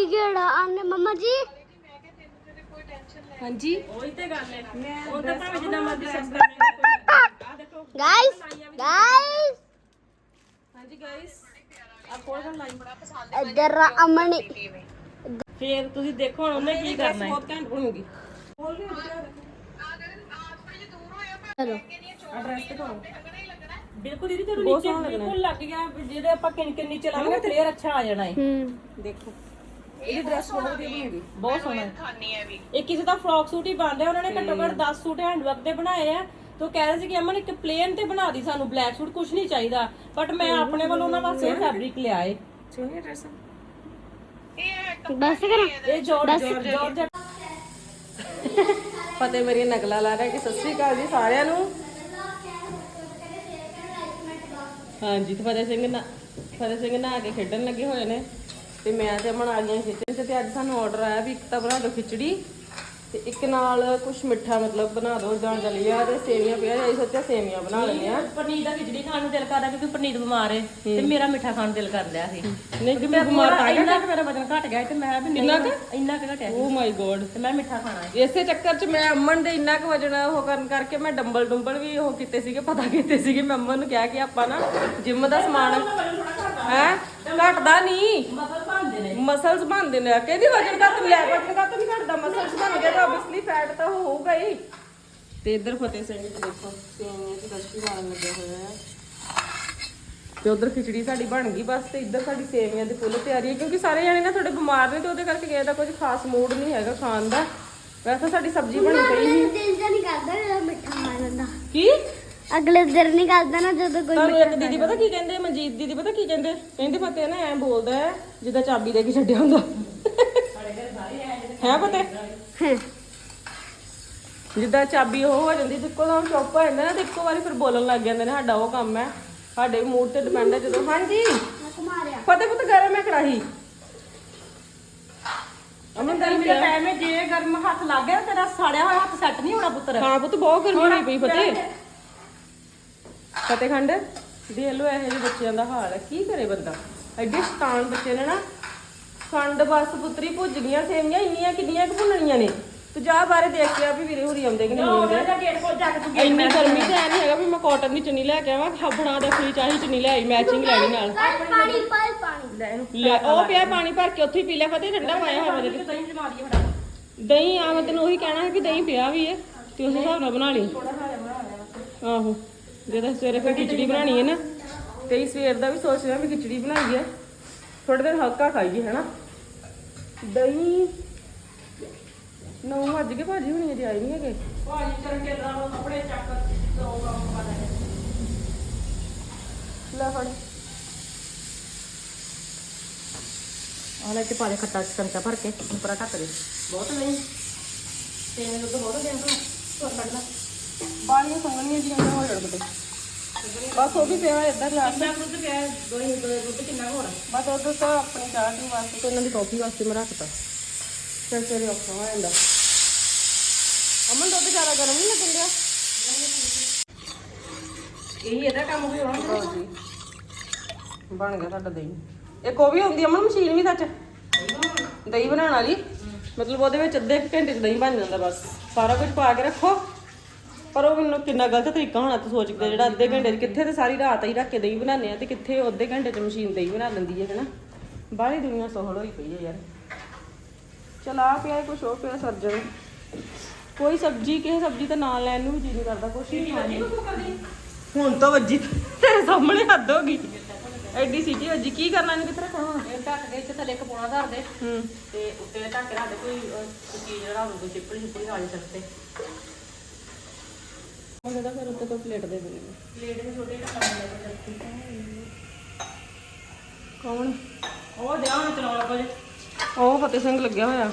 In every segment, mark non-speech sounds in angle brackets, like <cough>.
ਕੀ ਕਿਹੜਾ? ਆਨੇ ਮਮਾ ਜੀ। ਹਾਂਜੀ। ਉਹੀ ਤੇ ਗੱਲ ਹੈ ਉਹ ਤਾਂ ਭਾਵੇਂ ਜਿੰਨਾ ਮਰਜ਼ੀ ਸਸਤਾ ਆ ਦੇਖੋ। ਗਾਇਸ ਗਾਇਸ ਹਾਂਜੀ ਗਾਇਸ ਆ ਕੋਲ ਦਾ ਲਾਈਨ ਬੜਾ ਪਸੰਦ ਇੱਧਰ ਆ ਅਮਨ। ਫੇਰ ਤੁਸੀਂ ਦੇਖੋ ਹੁਣ ਉਹਨੇ ਕੀ ਕਰਨਾ ਹੈ। ਬਹੁਤ ਘੈਂਟ ਬਣੂਗੀ ਚਲੋ। ਐਡਰੈਸ ਤੇ ਪਾਓ ਬਿਲਕੁਲ ਦੀਦੀ ਤੁਹਾਨੂੰ ਨੀਚੇ ਬਿਲਕੁਲ ਲੱਗ ਗਿਆ। ਵੀ ਜਿਹਦੇ ਆਪਾਂ ਕਿੰਨ ਕਿੰਨੀ ਚਲਾਵਾਂਗੇ ਫਲੇਅਰ ਅੱਛਾ ਆ ਜਾਣਾ ਹੈ ਹੂੰ। ਦੇਖੋ। ਇਹਦੀ ਡਰੈਸ ਬਹੁਤ ਵਧੀਆ ਬਹੁਤ ਸੋਹਣਾ। ਹੈ ਇਹ ਕਿਸੇ ਦਾ ਫਰੌਕ ਸੂਟ ਹੀ ਬਣ ਰਿਹਾ ਉਹਨਾਂ ਨੇ ਘੱਟੋ ਘੱਟ 10 ਸੂਟ ਹੈਂਡਵਰਕ ਦੇ ਬਣਾਏ ਆ। ਤੋ ਕਹਿ ਰਹੇ ਸੀ ਕਿ ਅਮਨ ਇੱਕ ਪਲੇਨ ਤੇ ਬਣਾ ਦੀ ਸਾਨੂੰ ਬਲੈਕ ਸੂਟ ਕੁਝ ਨਹੀਂ ਚਾਹੀਦਾ। ਬਟ ਮੈਂ ਆਪਣੇ ਵੱਲੋਂ ਉਹਨਾਂ ਵਾਸਤੇ ਫੈਬਰਿਕ ਲਿਆ ਏ। ਸੋਹਣੀ ਡਰੈਸ ਬਸ ਕਰਾਂ ਇਹ ਜੋਰਜ ਜੋਰਜ ਫਤਿਹ ਮੇਰੀ ਨਗਲਾ ਲਾ ਰਿਹਾ ਕਿ। ਸਤਿ ਸ੍ਰੀ ਅਕਾਲ ਜੀ ਸਾਰਿਆਂ ਨੂੰ। ਹਾਂਜੀ ਤੇ ਫਤਿਹ ਸਿੰਘ ਨਾ ਫਤਿਹ ਸਿੰਘ ਨਹਾ ਕੇ ਖੇਡਣ ਲੱਗੇ ਹੋਏ ਨੇ। ਤੇ ਮੈਂ ਤੇ ਅਮਨ ਆ ਗਈਆਂ 'ਚ ਤੇ ਅੱਜ ਸਾਨੂੰ ਆਰਡਰ ਆਇਆ ਵੀ ਇੱਕ ਤਾਂ ਬਣਾ ਦਿਓ ਖਿਚੜੀ ਤੇ ਇੱਕ ਨਾਲ ਕੁਝ ਮਿੱਠਾ ਮਤਲਬ ਬਣਾ ਦਿਓ ਜਾਂ ਦਲੀਆ ਤੇ ਸੇਵੀਆਂ ਪਿਆ ਜਾਈ ਸੋਚਿਆ ਸੇਵੀਆਂ ਬਣਾ ਲੈਂਦੇ ਆ। ਪਨੀਰ ਦਾ ਖਿਚੜੀ ਖਾਣ ਨੂੰ ਦਿਲ ਕਰਦਾ ਕਿਉਂਕਿ ਪਨੀਰ ਬਿਮਾਰ ਹੈ ਤੇ ਮੇਰਾ ਮਿੱਠਾ ਖਾਣ ਨੂੰ ਦਿਲ ਕਰ ਰਿਹਾ ਸੀ। ਨਹੀਂ ਕਿ ਮੈਂ ਬਿਮਾਰ ਤਾਂ ਇੰਨਾ ਕਿ ਮੇਰਾ ਵਜਨ ਘਟ ਗਿਆ ਤੇ ਮੈਂ ਵੀ ਇੰਨਾ ਕਿ? ਇੰਨਾ ਕਿ ਘਟਿਆ ਓ ਮਾਈ ਗੋਡ। ਤੇ ਮੈਂ ਮਿੱਠਾ ਖਾਣਾ ਹੈ ਇਸੇ ਚੱਕਰ 'ਚ ਮੈਂ ਅਮਨ ਦੇ ਇੰਨਾ ਕੁ ਵਜਨ ਉਹ ਕਰਨ ਕਰਕੇ ਮੈਂ ਡੰਬਲ ਡੁੰਬਲ ਵੀ ਉਹ ਕੀਤੇ ਸੀਗੇ ਪਤਾ ਕੀਤੇ ਸੀਗੇ। ਮੈਂ ਅਮਨ ਨੂੰ ਕਿਹਾ ਕਿ ਆਪਾਂ ਨਾ ਜਿਮ ਦਾ ਸਮਾਨ ਹੈ? ਘਟਦਾ ਨਹੀਂ। ਭਾਂਦੇ ਨੇ ਮਸਲਸ ਬਣਦੇ ਨੇ ਕਹਿੰਦੀ ਵਜਨ ਘੱਟ ਲੈ ਵਜਨ ਘੱਟ ਨਹੀਂ ਘਟਦਾ ਮਸਲਸ ਬਣ ਗਏ ਤਾਂ ਆਬਵੀਅਸਲੀ ਫੈਟ ਤਾਂ ਉਹ ਹੋਊਗਾ ਹੀ। ਤੇ ਇੱਧਰ ਫਤਿਹ ਸਿੰਘ ਜੀ ਦੇਖੋ ਸੇਵੀਆਂ ਤੇ ਦਸ਼ਤੀ ਮਾਰਨ ਲੱਗੇ ਹੋਏ ਆ। ਤੇ ਉਧਰ ਖਿਚੜੀ ਸਾਡੀ ਬਣ ਗਈ ਬਸ ਤੇ ਇੱਧਰ ਸਾਡੀ ਸੇਵੀਆਂ ਦੀ ਫੁੱਲ ਤਿਆਰੀ ਹੈ ਕਿਉਂਕਿ ਸਾਰੇ ਜਣੇ ਨਾ ਥੋੜੇ ਬਿਮਾਰ ਨੇ ਤੇ ਉਹਦੇ ਕਰਕੇ ਕਿਸੇ ਦਾ ਕੁਝ ਖਾਸ ਮੂਡ ਨਹੀਂ ਹੈਗਾ ਖਾਣ ਦਾ। ਵੈਸੇ ਸਾਡੀ ਸਬਜ਼ੀ ਬਣੀ ਪਈ ਸੀ। ਦਿਲ ਜਾਂ ਨਹੀਂ ਕਰਦਾ ਮਿੱਠਾ ਖਾ ਲੈਂਦਾ ਕੀ? ਅਗਲੇ ਦਿਨ ਨਹੀਂ ਕਰਦਾ ਨਾ ਜਦੋਂ ਕੋਈ ਤੁਹਾਨੂੰ ਇੱਕ ਦੀਦੀ ਪਤਾ ਕੀ ਕਹਿੰਦੇ? ਮਨਜੀਤ ਦੀਦੀ ਪਤਾ ਕੀ ਕਹਿੰਦੇ? ਕਹਿੰਦੇ ਫਤਿਹ ਨਾ ਐਂ ਬੋਲਦਾ ਹੈ ਜਿੱਦਾਂ ਚਾਬੀ ਦੇ ਕੇ ਛੱਡਿਆ ਹੁੰਦਾ। ਹੈ ਫਤਿਹ? ਹਾਂ। ਜਿੱਦਾਂ ਚਾਬੀ ਉਹ ਹੋ ਜਾਂਦੀ ਜਿੱਕੋ ਦਾ ਚੁੱਪ ਹੋ ਜਾਂਦਾ ਨਾ ਤੇ ਇੱਕੋ ਵਾਰੀ ਫਿਰ ਬੋਲਣ ਲੱਗ ਜਾਂਦੇ ਨੇ ਸਾਡਾ ਉਹ ਕੰਮ ਹੈ। ਸਾਡੇ ਮੂਡ ਤੇ ਡਿਪੈਂਡ ਹੈ ਜਦੋਂ। ਹਾਂਜੀ। ਮਾਰਿਆ ਫਤਿਹ ਪੁੱਤ ਗਰਮ ਹੈ ਕੜਾਹੀ। ਅਮਨ ਗਰਮੀ ਦਾ ਟਾਈਮ ਹੈ ਜੇ ਗਰਮ ਹੱਥ ਲੱਗ ਗਿਆ ਤੇਰਾ ਸਾੜਿਆ ਹੋਇਆ ਹੱਥ ਸੈੱਟ ਨਹੀਂ ਹੋਣਾ ਪੁੱਤਰ। ਹਾਂ ਪੁੱਤ ਬਹੁਤ ਗਰਮੀ ਹੋਈ ਪਈ ਫਤਿਹ। ਫਤਿਹ ਖੰਡ ਦੇਖ ਲੋ ਇਹੋ ਜਿਹੇ ਬੱਚਿਆਂ ਦਾ ਹਾਲ ਹੈ। ਕੀ ਕਰੇ ਬੰਦਾ? ਐਡੇ ਸ਼ਤਾਨ ਬੱਚੇ ਨੇ ਨਾ ਖੰਡ ਬਸ ਪੁੱਤਰੀ ਭੁੱਜ ਗਈਆਂ ਸੇਵੀਆਂ ਇੰਨੀਆਂ ਕਿੰਨੀਆਂ ਕੁ ਭੁੰਨਣੀਆਂ ਨੇ? ਤੂੰ ਜਾ ਬਾਰੇ ਦੇਖ ਕੇ ਆ ਵੀ ਵੀਰੇ ਹੋਰੀ ਆਉਂਦੇ ਕਿ ਨਹੀਂ ਆਉਂਦੇ? ਉਹਦਾ ਗੇਟ ਕੋਲ ਜਾ ਕੇ ਤੂੰ ਇੰਨੀ ਗਰਮੀ ਤੇ ਐ ਨਹੀਂ ਹੈਗਾ ਵੀ ਮੈਂ ਕਾਟਨ ਦੀ ਚੁੰਨੀ ਲੈ ਕੇ ਆਵਾਂ ਖਬਣਾ ਦੇ ਫਲੀ ਚਾਹੀ ਚੁੰਨੀ ਲੈ ਆਈ ਮੈਚਿੰਗ ਲੈਣੀ ਨਾਲ। ਪਾਣੀ ਪਰ ਪਾਣੀ। ਲੈ ਉਹ ਪਿਆ ਪਾਣੀ ਭਰ ਕੇ ਉੱਥੇ ਹੀ ਪੀ ਲਿਆ ਫਤਿਹ ਠੰਡਾ ਪਾਇਆ ਹੋਇਆ ਮੇਰੇ ਦਹੀਂ ਜਮਾ ਦਈਏ ਫਟਾਫਟ। ਦਹੀਂ ਆ ਮੈਂ ਤੈਨੂੰ ਉਹੀ ਕਹਿਣਾ ਹੈ ਕਿ ਦਹੀਂ ਪਿਆ ਵੀ ਹੈ ਤੇ ਉਸ ਹਿਸਾਬ ਨਾਲ ਬਣਾ ਲਈ। ਆਹੋ। ਜਦੋਂ ਸਵੇਰੇ ਫਿਰ ਖਿਚੜੀ ਬਣਾਣੀ ਹੈ ਨਾ ਤੇ ਇਸ ਸਵੇਰ ਦਾ ਵੀ ਸੋਚ ਰਿਹਾ ਵੀ ਖਿਚੜੀ ਬਣਾਈ ਹੈ ਥੋੜੇ ਦਿਨ ਹਲਕਾ ਖਾਈਏ ਹੈਨਾ? ਦਹੀਂ ਨੌ ਵੱਜ ਗਏ ਭਾਜੀ ਹੁਣੀ ਅਜੇ ਆਈ ਨਹੀਂ ਹੈਗੇ। ਭਾਜੀ ਕਰਨ ਕੇ ਦਰਾਂ ਕੱਪੜੇ ਚੱਕ ਦੋ ਕੰਮ ਕਰ ਲੈ ਲੈ ਫੜ। ਆ ਲੈ ਤੇ ਪਾ ਦੇ ਖੱਟਾ ਚਮਚਾ ਭਰ ਕੇ ਉੱਪਰ ਢੱਕ ਦੇ। ਬਹੁਤ ਨਹੀਂ। ਤੇ ਮੈਨੂੰ ਤਾਂ ਬਹੁਤ ਦੇਣ ਤੋਂ ਹੋਰ ਕੱਢ ਲੈ ਬਾਲੀਆਂ ਸੰਗਣੀਆਂ ਜੀਆਂ ਹੋ ਜਾਣ ਬਤੇ ਬਸ ਉਹ ਵੀ ਪਿਆ ਹੋਇਆ ਇੱਧਰ ਲਾ ਕਿੰਨਾ ਦੁੱਧ ਪਿਆ? ਦੋ ਦੋ ਦੁੱਧ ਕਿੰਨਾ ਹੋਰ? ਬਸ ਉਧਰ ਤਾਂ ਆਪਣੀ ਚਾਹ ਦੀ ਵਾਸਤੇ ਤੇ ਉਹਨਾਂ ਦੀ ਕਾਫੀ ਵਾਸਤੇ ਮੈਂ ਰੱਖਤਾ। ਫਿਰ ਸਵੇਰੇ ਔਖਾ ਹੋ ਜਾਂਦਾ। ਅਮਨ ਦੁੱਧ ਜ਼ਿਆਦਾ ਗਰਮ ਨਹੀਂ ਲੱਗਣ ਡਿਆ? ਇਹੀ ਇਹਦਾ ਕੰਮ ਕੋਈ ਹੋਣਾ। ਜੀ ਬਣ ਗਿਆ ਸਾਡਾ ਦਹੀਂ। ਇੱਕ ਉਹ ਵੀ ਹੁੰਦੀ ਅਮਨ ਮਸ਼ੀਨ ਵੀ ਸੱਚ? ਦਹੀਂ ਬਣਾਉਣ ਵਾਲੀ। ਮਤਲਬ ਉਹਦੇ ਵਿੱਚ ਅੱਧੇ ਕੁ ਘੰਟੇ ਚ ਦਹੀਂ ਬਣ ਜਾਂਦਾ ਬਸ। ਸਾਰਾ ਕੁਝ ਪਾ ਕੇ ਰੱਖੋ। ਪਰ ਉਹ ਮੈਨੂੰ ਕਿੰਨਾ ਗਲਤ ਤਰੀਕਾ ਹੋਣਾ ਤੂੰ ਸੋਚਦੇ ਜਿਹੜਾ ਅੱਧੇ ਘੰਟੇ ਚ ਕਿੱਥੇ ਤੇ ਸਾਰੀ ਰਾਤ ਹੀ ਰੱਖ ਕੇ ਦਹੀਂ ਬਣਾਉਂਦੇ ਆ ਤੇ ਕਿੱਥੇ ਉਹ ਅੱਧੇ ਘੰਟੇ ਚ ਮਸ਼ੀਨ ਦਹੀਂ ਬਣਾ ਦਿੰਦੀ ਹੈ ਹੈਨਾ? ਬਾਹਲੀ ਦੁਨੀਆ ਸੋਹਲ ਹੋਈ ਪਈ ਹੈ ਯਾਰ। ਚਲਾ ਪਿਆ ਕੁਛ ਹੋ ਪਿਆ ਸਰਜਣ ਕੋਈ ਸਬਜ਼ੀ ਕਿਸੇ ਸਬਜ਼ੀ ਦਾ ਨਾਂ ਲੈਣ ਨੂੰ ਵੀ ਜੀ ਨਹੀਂ ਕਰਦਾ ਕੁਛ ਹੀ ਨਹੀਂ ਹੁਣ ਤਾਂ ਵੱਜੀ ਤੇਰੇ ਸਾਹਮਣੇ ਹੱਦ ਹੋ ਗਈ। ਐਡੀ ਸੀਟੀ ਵੱਜੀ। ਕੀ ਕਰਨਾ ਨਹੀਂ ਕਿੱਥੇ ਰੱਖਣਾ ਹੁਣ? ਇਹ ਢੱਕ ਦੇ ਇੱਥੇ ਥੱਲੇ ਇੱਕ ਪੋਣਾ ਧਰ ਦੇ। ਹੂੰ। ਤੇ ਉੱਤੇ ਢੱਕ ਰੱਖ ਦੇ ਕੋਈ ਚੀਜ਼ ਜਿਹੜਾ ਹੋਵੇ ਕੋਈ ਚਿੱਪੜੀ ਚਿੱਪੜੀ ਖਾ ਨਹੀਂ ਸਕਦੇ ਉਹਦੇ ਦਾ ਫਿਰ ਉੱਤੇ ਤੋਂ ਪਲੇਟ ਦੇ ਦੇਣੀ ਪਲੇਟ ਦੇ ਛੋਟੇ ਢੱਕਣ ਲੈ ਕੇ ਰੱਖੀ ਕੌਣ? ਉਹ ਧਿਆਨ ਚਲਾਉਣ ਲੱਗਾ ਜੇ। ਉਹ ਫਤਿਹ ਸਿੰਘ ਲੱਗਿਆ ਹੋਇਆ।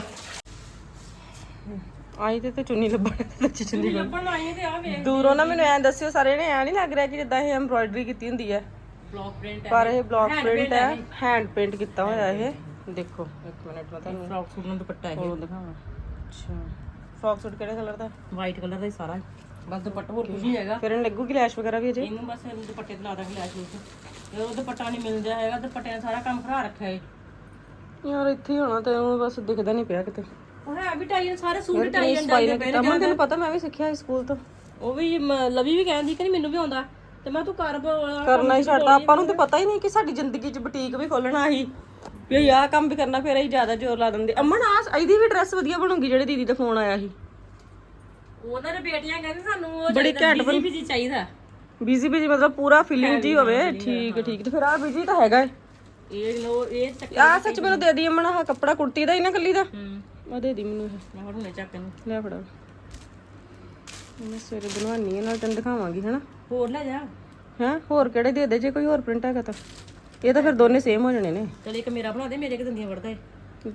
ਆਈ ਤੇ ਤੇ ਚੁੰਨੀ ਲੱਭਣ ਤੇ ਚੁੰਨੀ ਲੱਭਣ ਲੱਭਣ ਆਈ ਤੇ ਆ ਵੇਖ ਦੂਰੋਂ ਨਾ ਮੈਨੂੰ ਐਂ ਦੱਸਿਓ ਸਾਰੇ ਨੇ ਐ ਨਹੀਂ ਲੱਗ ਰਿਹਾ ਕਿ ਜਿੱਦਾਂ ਇਹ ਐਮਬ੍ਰੋਇਡਰੀ ਕੀਤੀ ਹੁੰਦੀ ਹੈ। ਬਲੌਕ ਪ੍ਰਿੰਟ ਪਰ ਇਹ ਬਲੌਕ ਪ੍ਰਿੰਟ ਹੈ ਹੈਂਡ ਪੇਂਟ ਕੀਤਾ ਹੋਇਆ ਇਹ। ਦੇਖੋ ਇੱਕ ਮਿੰਟ ਮੈਂ ਤੁਹਾਨੂੰ ਫਰੌਕ ਸੂਟ ਨੂੰ ਦੁਪੱਟਾ ਇਹ ਕੋਲੋਂ ਦਿਖਾਵਾਂ। ਅੱਛਾ। ਫਰੌਕ ਸੂਟ ਕਿਹੜੇ ਕਲਰ ਦਾ? ਵਾਈਟ ਕਲਰ ਦਾ ਹੀ ਸਾਰਾ। ਬਸ ਦੁਪੱਟਾ ਹੋਰ ਕੁਝ ਨਹੀਂ ਹੈਗਾ। ਫਿਰ ਇਹਨੂੰ ਲੱਗੂਗੀ ਲੈਸ਼ ਵਗੈਰਾ ਵੀ ਅਜੇ? ਇਹਨੂੰ ਬਸ ਦੁਪੱਟੇ ਤੇ ਲਾ ਦਾਂਗੇ ਲੈਸ਼ ਇਹ ਉਹ ਦੁਪੱਟਾ ਨਹੀਂ ਮਿਲਦਾ ਹੈਗਾ ਦੁਪੱਟੇ ਨੇ ਸਾਰਾ ਕੰਮ ਖਰਾ ਰੱਖਿਆ ਏ ਯਾਰ ਇੱਥੇ ਹੀ ਹੋਣਾ ਤੇ ਉਹ ਬਸ ਦਿਖਦਾ ਨਹੀਂ ਪਿਆ ਕਿਤੇ। ਉਹ ਹੈ ਵੀ ਟਾਈ ਸਾਰੇ ਸੂਟ ਯਾਰ ਟਾਈ ਕਿੰਨੀ ਐਂਡ ਸਫ਼ਾਈ ਟਾਈ ਨਾਲ ਕੀਤਾ ਮੈਂ ਤੈਨੂੰ ਪਤਾ ਮੈਂ ਵੀ ਸਿੱਖਿਆ ਸਕੂਲ ਤੋਂ। ਉਹ ਵੀ ਲਵੀ ਵੀ ਕਹਿੰਦੀ ਕਿ ਮੈਨੂੰ ਵੀ ਆਉਂਦਾ। ਤੇ ਮੈਂ ਤੂੰ ਕਰ ਕਰਨਾ ਹੀ ਛੱਡਦਾ ਆਪਾਂ ਨੂੰ ਤੇ ਪਤਾ ਹੀ ਨਹੀਂ ਕਿ ਸਾਡੀ ਜ਼ਿੰਦਗੀ 'ਚ ਬੁਟੀਕ ਵੀ ਖੋਲਣਾ ਸੀ। ਵੀ ਆਹ ਕੰਮ ਵੀ ਕਰਨਾ ਫਿਰ ਅਸੀਂ ਜ਼ਿਆਦਾ ਜ਼ੋਰ ਲਾ ਦਿੰਦੇ। ਅਮਨ ਆ ਇਹਦੀ ਵੀ ਡਰੈਸ ਵਧੀਆ ਬਣੂਗੀ ਜਿਹੜੇ ਦੀਦੀ ਦਾ ਫੋਨ ਆਇਆ ਸੀ। ਉਹਨਾਂ ਦੇ ਬੇਟੀਆਂ ਕਹਿੰਦੇ ਸਾਨੂੰ ਉਹ ਬੜੀ ਘੈਂਟ ਬਣ ਵੀ ਚਾਹੀਦਾ। ਬੀਜ਼ੀ ਬੀਜ਼ੀ ਮਤਲਬ ਪੂਰਾ ਫੀਲਿੰਗ ਜੀ ਹੋਵੇ। ਠੀਕ ਠੀਕ। ਤੇ ਫਿਰ ਆ ਬੀਜ਼ੀ ਤਾਂ ਹੈਗਾ ਏ। ਇਹ ਲੋ ਇਹ ਚੱਕ ਆ ਸੱਚ ਮੈਨੂੰ ਦੇ ਦੀ ਅਮਨ ਆਹ ਕੱਪੜਾ ਕੁੜਤੀ ਦਾ ਹੀ ਨਾ ਕੱਲੀ ਦਾ। ਹੂੰ। ਆ ਦੇ ਦੀ ਮੈਨੂੰ ਇਹ। ਮੈਂ ਹੁਣ ਲੈ ਚੱਕ ਨੂੰ ਲੈ ਫੜਾ। ਮੈਂ ਸਵੇਰੇ ਬਣਵਾਨੀ ਹੈ ਨਾਲ ਤੈਨੂੰ ਦਿਖਾਵਾਂਗੀ ਹਨਾ? ਹੋਰ ਲੈ ਜਾ। ਹੈਂ? ਹੋਰ ਕਿਹੜੇ ਦੇ ਦੇ? ਜੇ ਕੋਈ ਹੋਰ ਪ੍ਰਿੰਟ ਹੈਗਾ ਤਾਂ। ਇਹ ਤਾਂ ਫਿਰ ਦੋਨੇ ਸੇਮ ਹੋ ਜਾਣੇ ਨੇ। ਚਲ ਇੱਕ ਮੇਰਾ ਬਣਾ ਦੇ ਮੇਰੇ ਕਿ ਦੰਦੀਆਂ ਵੜਦਾ ਏ।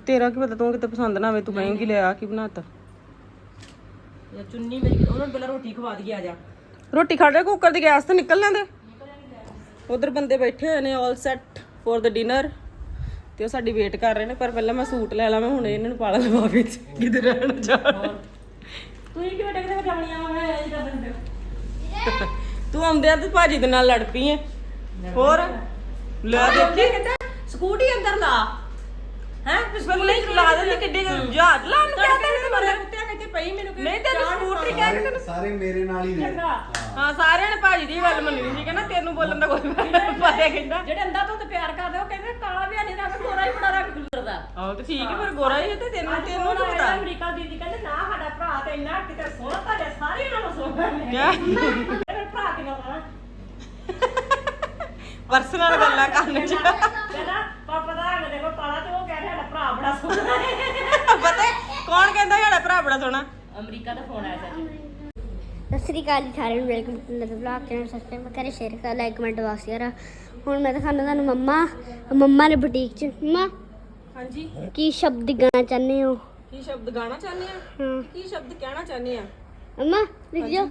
ਤੇਰਾ ਕੀ ਪਤਾ ਤੂੰ ਕਿਤੇ ਪਸੰਦ ਨਾ ਆਵੇ ਤੂੰ ਕਹੇਂਗੀ ਲੈ ਆ ਕੀ ਬਣਾਤਾ। ਚੁੰਨੀ ਮੇਰੀ ਉਹਨਾਂ ਨੂੰ ਪਹਿਲਾਂ ਰੋਟੀ ਖਵਾ ਦਈਏ ਆ ਜਾ। ਰੋਟੀ ਖਾ ਲਿਆ ਕੁੱਕਰ ਦੀ ਗੈਸ ਤੇ ਨਿਕਲ ਲੈਂਦੇ? ਉਧਰ ਬੰਦੇ ਬੈਠੇ ਹੋਏ ਨੇ all set for the dinner ਤੇ ਉਹ ਸਾਡੀ ਵੇਟ ਕਰ ਰਹੇ ਨੇ ਪਰ ਪਹਿਲਾਂ ਮੈਂ ਸੂਟ ਲੈ ਲਾ ਮੈਂ ਹੁਣ ਇਹਨਾਂ ਨੂੰ ਪਾਲਾ ਲਵਾ ਵਿੱਚ ਕਿਤੇ ਰਹਿਣ ਜਾਣ ਤੂੰ ਹੀ ਕਿਵੇਂ ਡਗਦੇ ਜਾਣੀਆਂ ਮੈਂ ਇਹ ਕਰ ਦਿੰਦੇ ਤੂੰ ਆਉਂਦੇ ਆ ਤੇ ਭਾਜੀ ਦੇ ਨਾਲ ਲੜ ਪਈ ਐ ਹੋਰ? ਲੈ ਦੇਖੀ। ਸਕੂਟੀ ਅੰਦਰ ਲਾ। ਹੈ? ਲਈ ਲਾ ਦੇ ਕਿੱਡੇ ਜਹਾਜ਼। ਲਾਣ ਮਰਦਾ ਕੁੱਤਿਆਂ ਕਿਤੇ ਪਈ ਮੈਨੂੰ ਨਹੀਂ ਤੈਨੂੰ ਸਕੂਟਰੀ ਕਹਿ ਕੇ ਸਾਰੇ- ਸਾਰੇ ਮੇਰੇ ਨਾਲ ਹੀ ਨੇ। ਹਾਂ। ਸਾਰਿਆਂ ਨੇ ਭਾਜੀ ਦੀ ਗੱਲ ਮੰਨਣੀ ਸੀ ਕਹਿੰਦਾ ਤੈਨੂੰ ਬੋਲਣ ਦਾ ਕੋਈ ਪਾਇਆ ਕਹਿੰਦਾ ਜਿਹੜੇ ਅੰਦਾ ਤੋਂ ਤੇ ਪਿਆਰ ਕਰਦੇ ਉਹ ਕਹਿੰਦੇ ਕਾਲਾ ਵੀ ਨਹੀਂ ਰੰਗ ਗੋਰਾ ਹੀ ਬੜਾ ਰੰਗ ਗੁਜ਼ਰਦਾ ਆਹ ਤੇ ਠੀਕ ਹੈ ਪਰ ਗੋਰਾ ਹੀ ਹੈ ਤੇ ਤੈਨੂੰ ਤੈਨੂੰ ਕੀ ਪਤਾ। ਅਮਰੀਕਾ ਦੀਦੀ ਕਹਿੰਦੇ ਨਾ ਸਾਡਾ ਭਰਾ ਤੇ ਇੰਨਾ ਕਿਤੇ ਸੋਹਣਾ ਤੁਹਾਡੇ ਸਾਰੇ ਨਾਲੋਂ ਸੋਹਣਾ ਨੇ ਕਿਆ? ਮੇਰੇ ਭਰਾ ਕਿੰਨਾ ਸੋਹਣਾ ਪਰਸਨਲ ਗੱਲਾਂ ਕਰਨ ਚ। ਕਹਿੰਦਾ ਪਾਪਾ ਦਾ ਰੰਗ ਦੇਖੋ ਕਾਲਾ ਤੇ ਉਹ ਕਹਿ ਰਿਹਾ ਸਾਡਾ ਭਰਾ ਬੜਾ ਸੋਹਣਾ ਹੈ। ਪਤਾ ਹੈ, ਕੌਣ ਕਹਿੰਦਾ ਸਾਡਾ ਭਰਾ ਬੜਾ ਸੋਹਣਾ ਅਮਰੀਕਾ ਦਾ ਫੋਨ ਆਇਆ ਸੀ ਸਤਿ ਸ੍ਰੀ ਅਕਾਲ ਜੀ ਸਾਰਿਆਂ ਨੂੰ welcome to Nadar blog channel subscribe ਕਰੇ ਸ਼ੇਅਰ ਕਰ ਲਾਈਕ ਕਮੈਂਟ ਬਾਕਸ ਯਾਰ ਹੁਣ ਮੈਂ ਦਿਖਾਣਾ ਤੁਹਾਨੂੰ ਮੰਮਾ ਮੰਮਾ ਨੇ ਬੁਟੀਕ 'ਚ ਮੰਮਾ ਹਾਂਜੀ ਕੀ ਸ਼ਬਦ ਗਾਣਾ ਚਾਹੁੰਦੇ ਹੋ ਕੀ ਸ਼ਬਦ ਗਾਣਾ ਚਾਹੁੰਦੇ ਆ हाँ ਕੀ ਸ਼ਬਦ ਕਹਿਣਾ ਚਾਹੁੰਦੇ ਆ अम्मा रुक जाओ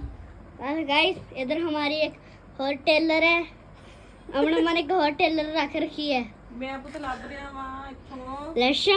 अरे गाइस इधर हमारी एक और टेलर है अमन अम्मा ने एक और टेलर रख रखी है ਮੈਂ ਪੁੱਤ ਲੱਭ ਰਿਹਾ ਵਾਂ ਇੱਥੋਂ लेशा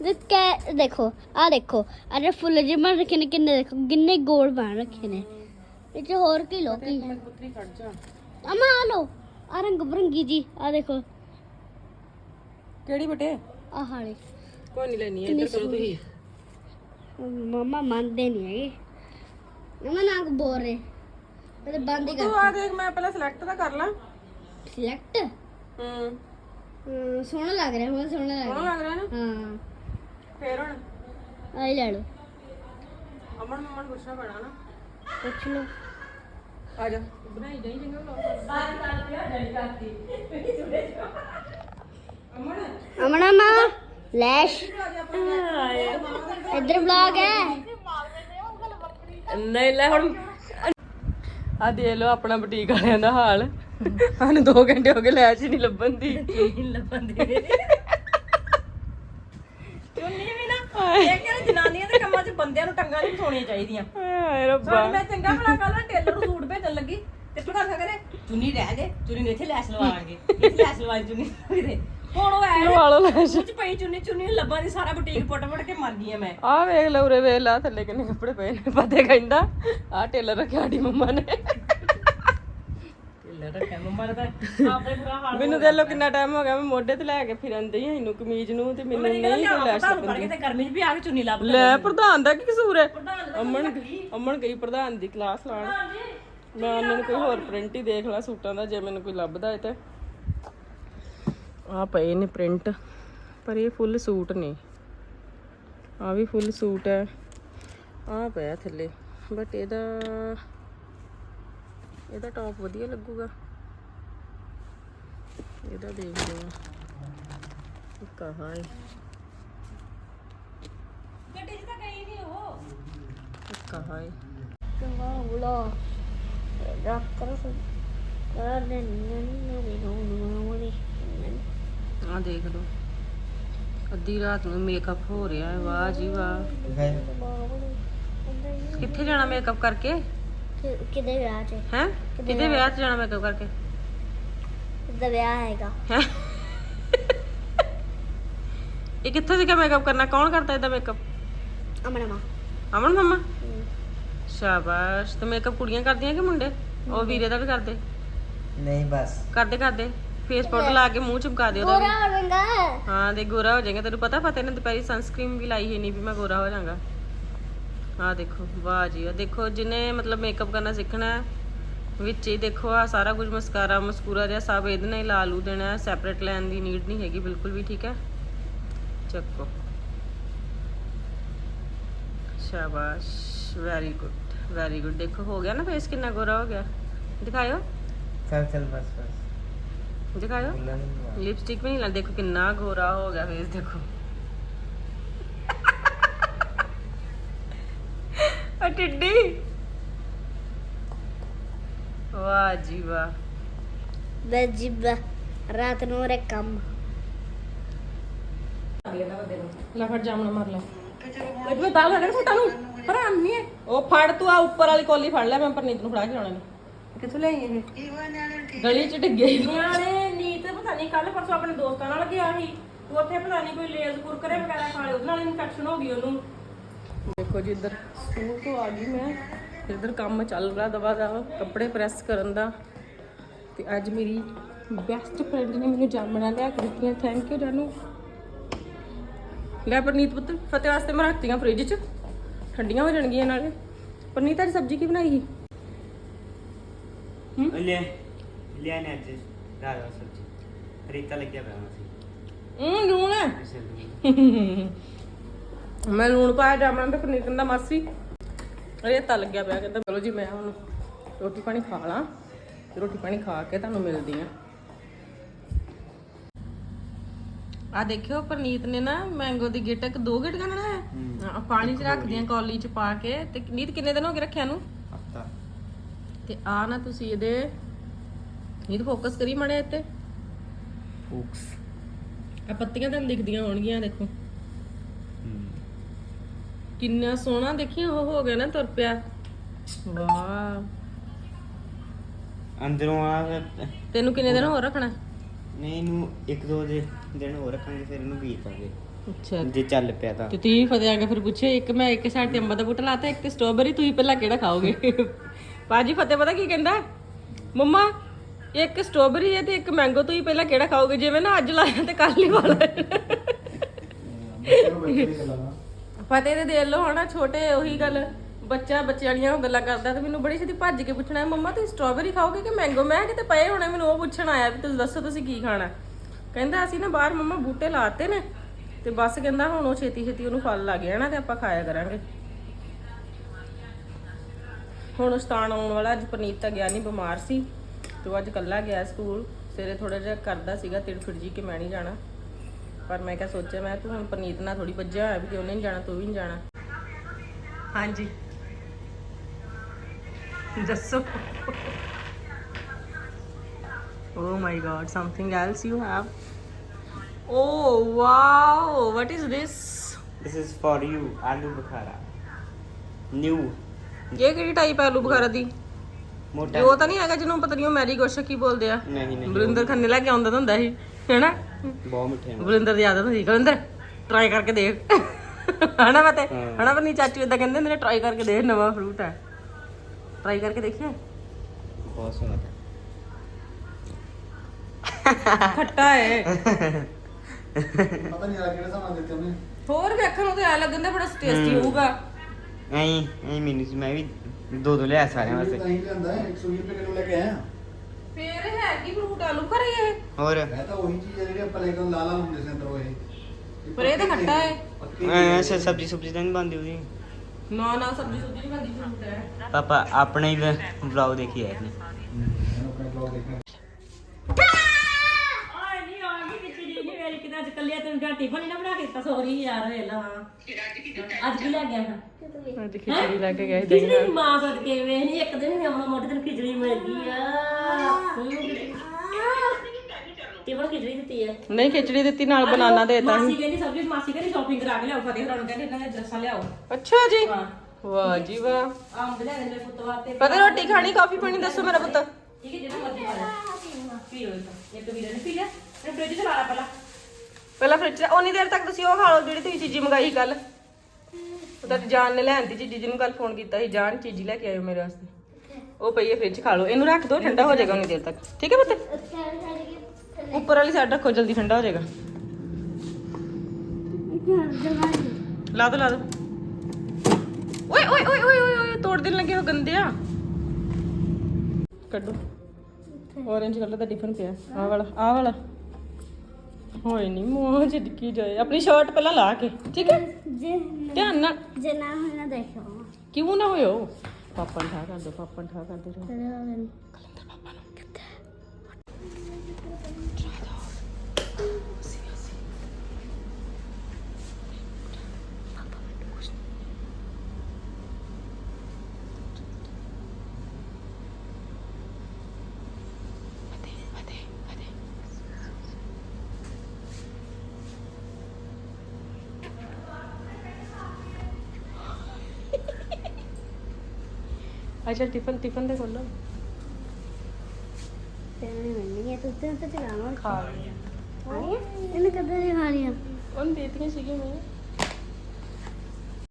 ਕੇ ਦੇਖੋ ਆ ਦੇਖੋ ਅਰੇ ਫੁੱਲ ਬਣ ਰੱਖੇ ਨੇ ਕਿੰਨੇ ਦੇਖੋ ਕਿੰਨੇ ਗੋਲ ਬਣ ਰੱਖੇ ਨੇ। ਇਹ ਚ ਹੋਰ ਕੀ ਲੋ ਕੀ? ਇੱਕ ਮਿੰਟ ਪੁੱਤਰੀ ਖੜ ਜਾ। ਅਮਾ ਆ ਲੋ ਆ ਰੰਗ ਬਰੰਗੀ ਜੀ ਆ ਦੇਖੋ। ਕਿਹੜੀ ਬਟੇ? ਆ ਹਾਲੇ ਕੋਈ ਨਹੀਂ ਲੈਣੀ ਹੈ ਇੱਧਰ ਕਰੋ ਤੁਸੀਂ ਮਮਾ ਮੰਨਦੇ ਨਹੀਂ ਹੈਗੇ। ਮਮਾ ਨਾ ਕੋ ਬੋਲ ਰਹੇ। ਮੈਂ ਤਾਂ ਬੰਦ ਹੀ ਕਰ ਤੂੰ ਆ ਦੇਖ ਮੈਂ ਪਹਿਲਾਂ ਸਿਲੈਕਟ ਤਾਂ ਕਰ ਲਾਂ। ਸਿਲੈਕਟ ਹੂੰ। ਸੋਹਣਾ ਲੱਗ ਰਿਹਾ ਹੁਣ ਸੋਹਣਾ ਲੱਗ ਸੋਹਣਾ ਰਿਹਾ। ਲੱਗ ਰਿਹਾ ਨਾ? ਹਾਂ। ਫੇਰ ਹੁਣ? ਆਈ ਲੈ ਲਓ। ਅਮਨ ਮੰਮਾ ਨੂੰ ਪੁੱਛਣਾ ਪੈਣਾ ਨਾ। ਪੁੱਛ ਲਓ। ਆ ਜਾ। ਬਣਾਈ ਜਾਈ ਚੰਗਾ ਵਲੌਗ ਸਾਰੀ ਗੱਲ ਤੇ ਆ ਜਾਈ ਕਰਤੀ ਅਮਨ। ਅਮਨਾ ਮਾ ਲੈਸ਼। ਇੱਧਰ ਵਲੌਗ ਹੈ। ਨਹੀਂ ਲੈ ਹੁਣ। ਆ ਦੇਖ ਲਓ ਆਪਣਾ ਬੁਟੀਕ ਵਾਲਿਆਂ ਦਾ ਹਾਲ। ਸਾਨੂੰ 2 ਘੰਟੇ ਹੋ ਗਏ ਲੈਚ ਹੀ ਨਹੀਂ ਲੱਭਣ ਦੀ। ਲੱਭਣ ਦੇ ਚੁੰਨੀ ਵੀ ਨਾ ਇਹ ਕਹਿੰਦੇ ਜਨਾਨੀਆਂ ਦੇ ਕੰਮਾਂ 'ਚ ਬੰਦਿਆਂ ਨੂੰ ਟੰਗਾਂ ਨਹੀਂ ਵਿਛਾਉਣੀਆਂ ਚਾਹੀਦੀਆਂ। ਹਾਏ ਰੱਬਾ। ਮੈਂ ਚੰਗਾ ਭਲਾ ਕੱਲ ਟੇਲਰ ਨੂੰ ਸੂਟ ਭੇਜਣ ਲੱਗੀ ਤੇ ਤੂੰ ਕਹਾ ਕਰੇ ਚੁੰਨੀ ਰਹਿ ਜੇ ਚੁੰਨੀ ਨੂੰ ਇੱਥੇ ਲੈਸ ਲਵਾਵਾਂਗੇ ਇੱਥੇ ਲੈਸ ਲਵਾਈ ਚੁੰਨੀ ਵੀਰੇ ਹੁਣ ਉਹ ਐ ਲਵਾ ਲਓ ਪਈ ਚੁੰਨੀ ਚੁੰਨੀ ਲੱਭਾਂ ਦੀ ਸਾਰਾ ਬੁਟੀਕ ਪੁੱਟ ਪੁੱਟ ਕੇ ਮਰ ਗਈ ਆ ਮੈਂ। ਆ ਵੇਖ ਲੈ ਉਰੇ ਵੇਖ ਲਾ ਥੱਲੇ ਕਿੰਨੇ ਕੱਪੜੇ ਪਏ ਨੇ। ਪਤੇ ਕਹਿੰਦਾ ਆ ਟੇਲਰ ਰੱਖਿਆ ਸਾਡੀ ਮੰਮਾ ਨੇ। ਟੇਲਰ ਰੱਖਿਆ ਮੰਮਾ ਦਾ ਤਾਂ <laughs> ਆਪੇ ਬੁਰਾ ਹਾਲ ਮੈਨੂੰ ਦੇਖ ਲਓ ਕਿੰਨਾ ਟਾਈਮ ਹੋ ਗਿਆ ਮੈਂ ਮੋਢੇ ਤੇ ਲੈ ਕੇ ਫਿਰਨ ਦਈ ਇਹਨੂੰ ਕਮੀਜ਼ ਨੂੰ ਤੇ ਮੈਨੂੰ ਨਹੀਂ ਗੱਲ ਕੋਈ ਲੈਸ ਤੁਹਾਨੂੰ ਪੜ ਕੇ ਤੇ ਗਰਮੀ 'ਚ ਵੀ ਆ ਕੇ ਚੁੰਨੀ ਲੱਭ ਲੈ ਲੈ ਪ੍ਰਧਾਨ ਦਾ ਕੀ ਕਸੂਰ ਹੈ? ਦਾ ਅਮਨ ਅਮਨ ਗਈ ਪ੍ਰਧਾਨ ਦੀ ਕਲਾਸ ਲਾਣ ਮੈਂ ਉਹਨਾਂ ਨੂੰ ਕੋਈ ਹੋਰ ਪ੍ਰਿੰਟ ਹੀ ਦੇਖ ਲਾ ਸੂਟਾਂ ਦਾ ਜੇ ਮੈਨੂੰ ਕੋਈ ਲੱਭਦਾ ਹੈ ਤੇ। ਆ ਪਏ ਨੇ ਪ੍ਰਿੰਟ ਪਰ ਇਹ ਫੁੱਲ ਸੂਟ ਨੇ। ਆ ਵੀ ਫੁੱਲ ਸੂਟ ਹੈ। ਆ ਪਿਆ ਥੱਲੇ ਬਟ ਇਹਦਾ ਇਹਦਾ ਟੌਪ ਵਧੀਆ ਲੱਗੂਗਾ। ਇਹਦਾ ਦੇਖਦੇ ਆ ਕਹਾਂ ਹੈ। ਗੱਡੀ 'ਚ ਤਾਂ ਗਈ ਨਹੀਂ ਉਹ। ਕਹਾਂ ਹੈ। ਕਹਾਂ ਬੁਲਾ। ਰੱਖ ਕਰ ਨੀ ਨੀ ਨੀ ਨੋ ਨੋ ਨੀ ਆ ਦੇਖ ਲਓ। ਅੱਧੀ ਰਾਤ ਨੂੰ ਮੇਕਅਪ ਹੋ ਰਿਹਾ ਹੈ ਵਾਹ ਜੀ ਵਾਹ। ਕਿੱਥੇ ਜਾਣਾ ਮੇਕਅਪ ਕਰਕੇ? ਕਿਹਦੇ ਵਿਆਹ 'ਚ? ਹੈ? ਕਿਤੇ ਵਿਆਹ 'ਚ? ਜਾਣਾ ਮੇਕਅਪ ਕਰਕੇ? ਦਾ ਵਿਆਹ ਹੈਗਾ। ਹੈਂ? ਇਹ ਕਿੱਥੇ ਸਿੱਖਿਆ ਮੇਕਅਪ ਕਰਨਾ? ਕੌਣ ਕਰਦਾ ਇਹਦਾ ਮੇਕਅਪ ਅਮਨ ਮਾ ਅਮਨ ਮਮਾ? ਸ਼ਾਬਾਸ਼। ਤੇ ਮੇਕਅਪ ਕੁੜੀਆਂ ਕਰਦੀਆਂ ਕਿ ਮੁੰਡੇ? ਉਹ ਵੀਰੇ ਦਾ ਵੀ ਕਰਦੇ? ਨਹੀਂ ਬਸ। ਕਰਦੇ ਕਰਦੇ? ਫੇਸ ਪਾਊਡਰ ਲਾ ਕੇ ਮੂੰਹ ਚਮਕਾ ਦਿਓ ਉਹਦਾ ਵੀ ਗੋਰਾ ਹੋ ਜਾਏਗਾ। ਹਾਂ ਦੇ ਗੋਰਾ ਹੋ ਜਾਏਗਾ। ਤੈਨੂੰ ਪਤਾ ਫਤਿਹ ਨੇ ਦੁਪਹਿਰੀ ਸਨਸਕ੍ਰੀਨ ਵੀ ਲਾਈ ਹੈ ਨਹੀਂ ਵੀ ਮੈਂ ਗੋਰਾ ਹੋ ਜਾਵਾਂਗਾ। ਆਹ ਦੇਖੋ ਵਾਹ ਜੀ ਆਹ ਦੇਖੋ ਜਿਹਨੇ ਮਤਲਬ ਮੇਕਅਪ ਕਰਨਾ ਸਿੱਖਣਾ ਹੈ ਵਿੱਚ ਹੀ ਦੇਖੋ ਆ ਸਾਰਾ ਕੁਝ ਮਸਕਾਰਾ ਮਸਕੂਰਾ ਜਿਹਾ ਸਭ ਇਹਦੇ ਨਾਲ ਹੀ ਲਾ ਲੂ ਦੇਣਾ ਸੈਪਰੇਟ ਲੈਣ ਦੀ ਨੀਡ ਨਹੀਂ ਹੈਗੀ ਬਿਲਕੁਲ ਵੀ ਠੀਕ ਹੈ ਚੱਕੋ ਸ਼ਾਬਾਸ਼ ਵੈਰੀ ਗੁੱਡ ਵੈਰੀ ਗੁੱਡ ਦੇਖੋ ਹੋ ਗਿਆ ਨਾ ਫੇਸ ਕਿੰਨਾ ਗੋਰਾ ਹੋ ਗਿਆ ਦਿਖਾਇਓ ਚੱਲ ਚੱਲ ਬਸ ਬਸ ਦਿਖਾਇਓ ਬੋਲਣਾ ਨਹੀਂ ਆ। ਲਿਪਸਟਿਕ ਵੀ ਨਹੀਂ ਲਾ ਦੇਖੋ ਕਿੰਨਾ ਗੋਰਾ ਹੋ ਗਿਆ ਫੇਸ ਦੇਖੋ ਆ ਟਿੱਡੀ। ਵਾਹ ਜੀ ਵਾਹ। ਦਜਿਬ ਰਾਤ ਨੂੰ ਰੇ ਕੰਮ। ਲੈ ਫੜ ਜਾਮਣਾ ਮਾਰ ਲੈ। ਅੱਜ ਮੈਂ ਦਾਲ ਲਗਾ ਫੋਟਾ ਨੂੰ। ਪਰ ਆਨੀ ਹੈ ਉਹ ਫੜ ਤੂੰ ਆ ਉੱਪਰ ਵਾਲੀ ਕੋਲੀ ਫੜ ਲੈ ਮੈਂ ਪਰਨੀਤ ਨੂੰ ਫੜਾ ਕੇ ਆਉਣਾ ਨੇ। ਕਿੱਥੋਂ ਲਈ ਇਹ? ਗਲੀ ਚ ਡਿੱਗੇ ਨਿਆਣੇ ਨੀਤ ਪਤਾ ਨਹੀਂ ਕੱਲ ਪਰਸੋਂ ਆਪਣੇ ਦੋਸਤਾਂ ਨਾਲ ਗਿਆ ਸੀ। ਤੇ ਉੱਥੇ ਪਤਾ ਨਹੀਂ ਕੋਈ ਲੇਜ਼ ਕੁਰਕਰੇ ਵਗੈਰਾ ਖਾ ਲਏ ਉਹਦੇ ਨਾਲ ਇਨਫੈਕਸ਼ਨ ਹੋ ਗਈ ਉਹਨੂੰ। ਦੇਖੋ ਜੀ ਇੱਧਰ ਸਕੂਲ ਤੋਂ ਆ ਗਈ ਮੈਂ। ਇੱਧਰ ਕੰਮ ਚੱਲ ਰਿਹਾ ਦਵਾ ਦਾ ਕੱਪੜੇ ਪ੍ਰੈਸ ਕਰਨ ਦਾ। ਤੇ ਅੱਜ ਮੇਰੀ ਬੈਸਟ ਫਰੈਂਡ ਨੇ ਮੈਨੂੰ ਜਾਮਣਾ ਲਿਆ ਕੇ ਦਿੱਤੀਆਂ। ਥੈਂਕ ਯੂ ਜਾਨੂ। ਲੈ ਪਰਨੀਤ ਪੁੱਤ ਫਤਿਹ ਵਾਸਤੇ ਮੈਂ ਰੱਖਤੀਆਂ ਫ੍ਰਿਜ 'ਚ। ਠੰਡੀਆਂ ਹੋ ਜਾਣਗੀਆਂ ਨਾਲੇ। ਪਰਨੀਤ ਅੱਜ ਸਬਜ਼ੀ ਕੀ ਬਣਾਈ ਸੀ? ਲੈ ਲਿਆ ਨੇ ਅੱਜ ਰਾਜਾ ਸਬਜੀ। ਰੀਤਾ ਲੱਗਿਆ ਪਿਆ ਸੀ। ਹੂੰ ਲੂਣ। ਹੈ <laughs> ਮੈਂ ਲੂਣ ਪਾਇਆ ਜਾਮਣਾ ਤੇ ਪਰਨੀਤ ਕਹਿੰਦਾ ਮਾਸੀ। ਰੇਤਾ ਲੱਗਿਆ ਪਿਆ ਕਹਿੰਦਾ ਚਲੋ ਜੀ ਮੈਂ ਹੁਣ ਰੋਟੀ ਪਾਣੀ ਖਾ ਲਾਂ। ਰੋਟੀ ਪਾਣੀ ਖਾ ਕੇ ਤੁਹਾਨੂੰ ਮਿਲਦੀ ਆ ਆ ਦੇਖਿਓ ਪਰਨੀਤ ਨੇ ਨਾ ਮੈਂਗੋ ਦੀ ਗਿਟਕ ਦੋ ਗਿਟ ਕਰਨਾ ਹੈ? ਹਾਂ, ਪਾਣੀ ਚ ਰੱਖਦੀਆਂ ਕੌਲੀ ਚ ਪਾ ਕੇ। ਤੇ ਨੀਤ ਕਿੰਨੇ ਦਿਨ ਹੋ ਗਏ ਰੱਖਿਆ ਨੂੰ? ਹਫਤਾ। ਤੇ ਆ ਨਾ ਤੁਸੀਂ ਇਹਦੇ ਨੀਤ ਫੋਕਸ ਕਰੀ ਮੜੇ ਇੱਥੇ। ਫੂਕਸ ਆ ਪੱਤੀਆਂ ਤਾਂ ਦਿਖਦੀਆਂ ਹੋਣਗੀਆਂ ਦੇਖੋ। ਕਿੰਨਾ ਸੋਹਣਾ ਦੇਖੀ ਉਹ ਹੋ ਗਿਆ ਨਾ ਤੁਰ ਪਿਆ। ਵਾਹ। ਅੰਦਰੋਂ ਆ ਤੈਨੂੰ ਕਿੰਨੇ ਦਿਨ ਹੋਰ ਰੱਖਣਾ? ਨਹੀਂ ਇਹਨੂੰ ਇੱਕ ਦੋ ਦੇ ਦਿਨ ਹੋਰ ਰੱਖਾਂਗੇ ਫਿਰ ਇਹਨੂੰ ਬੀਜ ਦਾਂਗੇ ਅੱਛਾ। ਜੇ ਚੱਲ ਪਿਆ ਤਾਂ। ਤੇ ਤੀ ਫਤਿਹ ਆ ਕੇ ਫਿਰ ਪੁੱਛੇ ਇੱਕ ਮੈਂ ਇੱਕ ਸਾਈਡ ਤੇ ਅੰਬਾਂ ਦਾ ਬੂਟਾ ਲਾਤਾ ਇੱਕ ਤੇ ਸਟ੍ਰਾਬੇਰੀ ਤੁਸੀਂ ਪਹਿਲਾਂ ਕਿਹੜਾ ਖਾਓਗੇ? ਬਾਜੀ ਫਤਿਹ ਪਤਾ ਕੀ ਕਹਿੰਦਾ? ਮੰਮਾ ਇੱਕ ਸਟ੍ਰਾਬੇਰੀ ਹੈ ਤੇ ਇੱਕ ਮੈਂਗੋ ਤੁਸੀਂ ਪਹਿਲਾਂ ਕਿਹੜਾ ਖਾਓਗੇ? ਜਿਵੇਂ ਨਾ ਅੱਜ ਲਾਇਆ ਤੇ ਕੱਲ ਹੀ ਵਾਲਾ ਫਤਿਹ ਦੇ ਦੇਖ ਲਓ ਛੋਟੇ, ਉਹੀ ਗੱਲ। ਬੱਚਾ, ਬੱਚਿਆਂ ਵਾਲੀਆਂ ਉਹ ਗੱਲਾਂ ਕਰਦਾ ਤੇ ਮੈਨੂੰ ਬੜੀ ਛੇਤੀ ਭੱਜ ਕੇ ਪੁੱਛਣਾ, ਮੰਮਾ, ਤੁਸੀਂ ਸਟ੍ਰਾਬੇਰੀ ਖਾਓਗੇ ਕਿ ਮੈਂਗੋ ਮੈਂ ਕਿਤੇ ਪਏ ਹੋਣੇ, ਮੈਨੂੰ ਉਹ ਪੁੱਛਣ ਆਇਆ ਵੀ ਤੁਸੀਂ ਦੱਸੋ ਤੁਸੀਂ ਕੀ ਖਾਣਾ। ਕਹਿੰਦਾ, ਅਸੀਂ ਨਾ ਬਾਹਰ ਮੰਮਾ ਬੂਟੇ ਲਾਤੇ ਨੇ ਤੇ ਬਸ ਕਹਿੰਦਾ ਹੁਣ ਉਹ ਛੇਤੀ ਛੇਤੀ ਉਹਨੂੰ ਫਲ ਲੱਗ ਗਿਆ ਨਾ ਤੇ ਆਪਾਂ ਖਾਇਆ ਕਰਾਂਗੇ। ਹੁਣ ਉਸਤਾਨ ਆਉਣ ਵਾਲਾ, ਅੱਜ ਪਨੀਤ ਤਾਂ ਗਿਆ ਨਹੀਂ ਬਿਮਾਰ ਸੀ ਤੇ ਉਹ ਅੱਜ ਕੱਲਾ ਗਿਆ ਸਕੂਲ, ਸਵੇਰੇ ਥੋੜਾ ਜਿਹਾ ਕਰਦਾ ਸੀਗਾ, ਤਿੜਫਿੜ ਜੀ ਕਿ ਮੈਂ ਨਹੀਂ ਜਾਣਾ। ਪਰ ਮੈਂ ਕਿਹਾ ਸੋਚਿਆ ਮੈਂ ਤੂੰ ਹੁਣ ਪਨੀਤ ਨਾਲ ਥੋੜੀ ਵੱਜਿਆ ਹੋਇਆ ਵੀ ਕਿ ਉਹਨੇ ਨਹੀਂ ਜਾਣਾ ਤੂੰ ਵੀ ਨਹੀਂ ਜਾਣਾ। ਹਾਂਜੀ। ਦੱਸੋ। Oh my god, something else you have? Oh wow, what is this? This is for you ਆਲੂ ਬੁਖਾਰਾ ਨਿਊ ਇਹ ਕਿਹੜੀ ਟਾਈਪ ਹੈ ਆਲੂ ਬੁਖਾਰਾ ਦੀ? ਮੋਟਾ ਇਹ ਉਹ ਤਾਂ ਨਹੀਂ ਹੈਗਾ ਜਿਹਨੂੰ ਪਤਾ ਨਹੀਂ ਉਹ ਮੈਰੀ ਗੋਸ਼ਾ ਕੀ ਬੋਲਦੇ ਆ। ਨਹੀਂ ਨਹੀਂ ਬਰਿੰਦਰ ਖੰਨੇ ਲੈ ਕੇ ਆਉਂਦਾ ਤਾਂ ਹੁੰਦਾ ਸੀ ਹੈਨਾ ਬਹੁਤ ਮਿੱਠੇ ਆ ਗੁਰਿੰਦਰ ਦੀ ਆਦਤ ਹੁੰਦੀ। ਗੁਰਿੰਦਰ ਟਰਾਈ ਕਰਕੇ ਦੇਖ। ਹਨਾ ਪਤਾ ਹਨਾ ਪਰ ਨਹੀਂ ਚਾਚੂ ਇਦਾਂ ਕਹਿੰਦੇ ਮੇਰੇ ਟਰਾਈ ਕਰਕੇ ਦੇਖ ਨਵਾਂ ਫਰੂਟ ਹੈ। ਟਰਾਈ ਕਰਕੇ ਦੇਖਿਆ ਬਹੁਤ ਸੋਹਣਾ ਖੱਟਾ ਹੈ। ਪਤਾ ਨਹੀਂ ਆ ਕਿਹੜਾ ਸਾਮਾਨ ਦਿੱਤੇ ਉਹਨੇ। ਹੋਰ ਵੇਖਣ ਨੂੰ ਤੇ ਆ ਲੱਗਣ ਬੜਾ ਟੇਸਟੀ ਹੋਊਗਾ। ਨਹੀਂ ਨਹੀਂ ਮੈਨੂੰ ਮੈਂ ਵੀ ਦੋ ਦੋ ਲਿਆ ਸਾਰਿਆਂ ਵਾਸਤੇ। ਤਾਂ ਹੀ ਲਿਆਂਦਾ 120 ਰੁਪਏ ਕਿਲੋ ਲੈ ਕੇ ਆਇਆ। ਫੇਰ ਹੈ ਕੀ ਫਰੂਟ ਆਲੂ ਖਰੇ ਇਹ? ਹੋਰ? ਮੈਂ ਤਾਂ ਉਹੀ ਚੀਜ਼ ਹੈ ਜਿਹੜੀ ਆਪਾਂ ਲੈ ਕੇ ਲਾਲਾ ਹੁੰਦੇ ਸੀ ਅੰਦਰ ਇਹ। ਪਰ ਇਹ ਤਾਂ ਖੱਟਾ ਹੈ। ਐਂ ਸ- ਸਬਜ਼ੀ ਸੁਬਜ਼ੀ ਤਾਂ ਨਹੀਂ ਬਣਦੀ ਉਹਦੀ। ਨਾ ਨਾ ਸਬਜ਼ੀ ਸੁਬਜ਼ੀ ਨਹੀਂ ਬਣਦੀ ਫਰੂਟ ਹੈ। ਪਾਪਾ ਆਪਣੇ ਹੀ ਵਲੌਗ ਦੇਖੀ ਆਏ ਨੇ ਇਹਨੂੰ ਆਪਣੇ ਬਲੌਗ ਦੇਖਣਾ ਆਏ ਨਹੀਂ ਆ ਗਈ ਖਿਚੜੀ ਨਹੀਂ ਮੇਰੀ ਕਿਦਾਂ ਜਾਂ ਟਿਫਨ ਹੀ ਨਾ ਬਣਾ ਕੇ ਦਿੱਤਾ ਸੌਰੀ ਯਾਰ ਵੇਲਾ ਅੱਜ ਕੀ ਲੈ ਗਿਆ ਫਿਰ ਅੱਜ ਖਿਚੜੀ ਲੈ ਕੇ ਗਏ ਖਿਚੜੀ ਮਾਂ ਸਦਕੇ ਵੇਖ ਨਹੀਂ ਇੱਕ ਦਿਨ ਆਉਣਾ ਮੋਟੇ ਦਿਨ ਖਿਚੜੀ ਮਿਲ ਗਈ ਆ। ਟਿਫਨ ਖਿਚੜੀ ਦਿੱਤੀ ਹੈ ਨਹੀਂ ਖਿਚੜੀ ਦਿੱਤੀ ਨਾਲ ਬਨਾਨਾ ਦੇਤਾ ਮਾਸੀ ਕਹਿੰਦੀ ਸਬਜ਼ੀ ਮਾਸੀ ਕਹਿੰਦੀ ਸ਼ਾਪਿੰਗ ਕਰਾ ਕੇ ਲਿਆਓ ਫਤਿਹ ਹੋਰਾਂ ਨੂੰ ਕਹਿੰਦੇ ਇਹਨਾਂ ਦੇ ਡਰੈਸਾਂ ਲਿਆਓ। ਅੱਛਾ ਜੀ। ਹਾਂ। ਵਾਹ ਜੀ ਵਾਹ। ਆਮ ਲੈ ਦੇ ਮੇਰੇ ਪੁੱਤ ਵਾਸਤੇ। ਪਤਾ ਰੋਟੀ ਖਾਣੀ ਕਾਫੀ ਪੀਣੀ ਦੱਸੋ ਮੇਰਾ ਪੁੱਤ। ਠੀਕ ਹੈ ਜਿਹੜਾ ਮਰਜ਼ੀ ਖਾ ਲੈ। ਪੀ ਲਓ ਇੱਕ ਇੱਕ ਵੀਰੇ ਨੇ ਪੀ ਲਿਆ। ਤੇ ਫ੍ਰਿਜ ਚ ਲਾ ਲਾ ਪਹਿਲਾਂ। ਪਹਿਲਾਂ ਫ੍ਰਿਜ ਉਨੀ ਦੇਰ ਤੱਕ ਤੁਸੀਂ ਉਹ ਖਾ ਲਓ ਜਿਹੜੀ ਤੁਸੀਂ ਚੀਜ਼ੀ ਮੰਗਾਈ ਕੱਲ ਉਹਦਾ ਜਾਨ ਨੇ ਲੈਣ ਦੀ ਚੀਜ਼ੀ, ਜਿਹਨੂੰ ਕੱਲ ਫੋਨ ਕੀਤਾ ਸੀ, ਜਾਨ ਚੀਜ਼ੀ ਲੈ ਕੇ ਆਇਓ ਮੇਰੇ ਵਾਸਤੇ। ਉਹ ਪਈ ਹੈ ਫ੍ਰਿਜ 'ਚ ਖਾ ਲਓ। ਇਹਨੂੰ ਰੱਖ ਦਿਓ ਠੰਡਾ ਹੋ ਜਾਏਗਾ ਉਨੀ ਦੇਰ ਤੱਕ। ਠੀਕ ਹੈ ਪੁੱਤ? ਉੱਪਰ ਵਾਲੀ ਸਾਈਡ ਰੱਖੋ, ਜਲਦੀ ਠੰਡਾ ਹੋ ਜਾਏਗਾ। ਲਾ ਦੋ ਲਾ ਦੋ। ਓਏ ਓਏ ਓਏ ਓਏ ਓਏ ਓਏ, ਤੋੜ ਦੇਣ ਲੱਗੇ ਹੋ ਗੰਦਿਆ। ਕੱਢੋ। orange ਕਲਰ ਦਾ ਟਿਫਨ ਪਿਆ। ਆਹ ਵਾਲਾ ਆਹ ਵਾਲਾ। ਹੋਏ ਨਹੀਂ ਮੂੰਹ ਝਿੜਕੀ ਜਾਏ। ਆਪਣੀ ਸ਼ਰਟ ਪਹਿਲਾਂ ਲਾ ਕੇ ਠੀਕ ਹੈ? ਜੇ ਧਿਆਨ ਨਾਲ। ਜੇ ਨਾ ਹੋਏ ਨਾ ਦੇਖੋ ਕਿਉਂ ਨਾ ਹੋਇਓ ਪਾਪਾ ਨੂੰ ਠਾ ਕਰ ਦੋ ਪਾਪਾ ਨੂੰ ਠਾ ਕਰ ਦੋ ਚਲੋ ਅੱਛਾ ਟਿਫਨ ਟਿਫਨ ਦੇ ਖੋਲੋ ਤੇ ਨਹੀਂ ਮੰਨੀ ਹੈ ਤੂੰ ਤੇ ਚਲਾਵਾਂ ਖਾ ਲਈ ਇਹਨੇ ਕਦੋਂ ਦੀ ਖਾ ਲਿਆ ਉਹਨ ਦੇਤੀਆਂ ਸੀਗੀਆਂ ਮੈਂ।